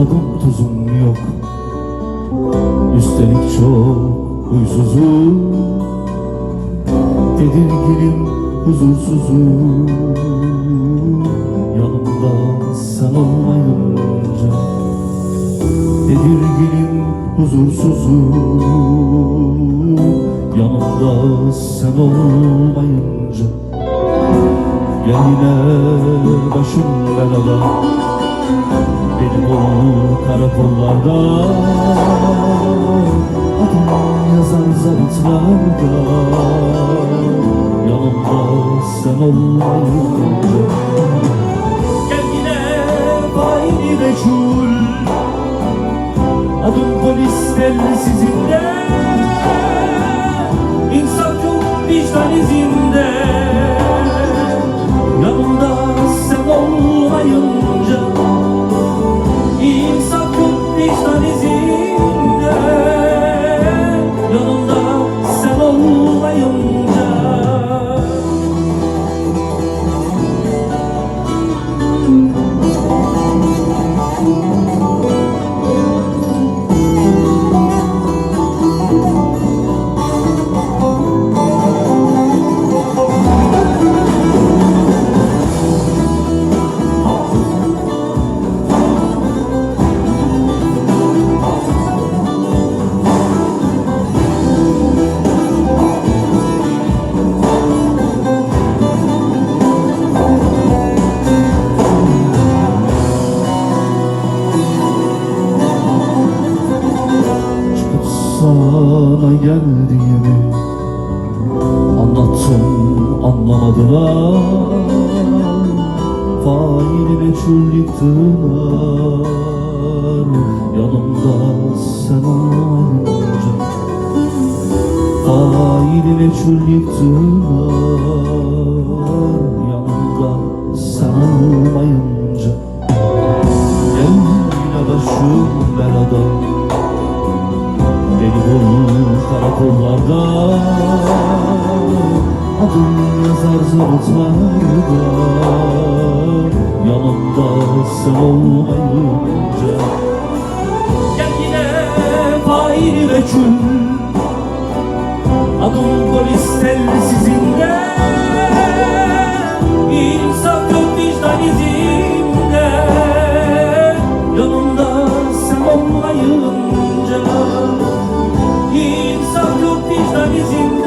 tadım tuzum yok. Üstelik çok huysuzum. Tedirginim huzursuzum. Yanımda sen olmayınca Tedirginim huzursuzum. Yanımda sen olmayınca Gel yine başım belada karakollarda. Adım yazar zabıtlarda Yanımda sen olmayınca Gel yine faili meçhul. Adım polisler sizinde Ooh. Sana geldiğimi Anlattım anlamadılar. Faili meçhul yıktılar. Yanımda sen olmayınca Faili meçhul yıktılar. Yanımda sen olmayınca Kollarda adım yazar zorlarda Yanımda sen olmayınca Gel yine fail ve kül. Adım polis telli sizinde İnsaf yok vicdan izinde. Yanımda sen olmayınca Navizinho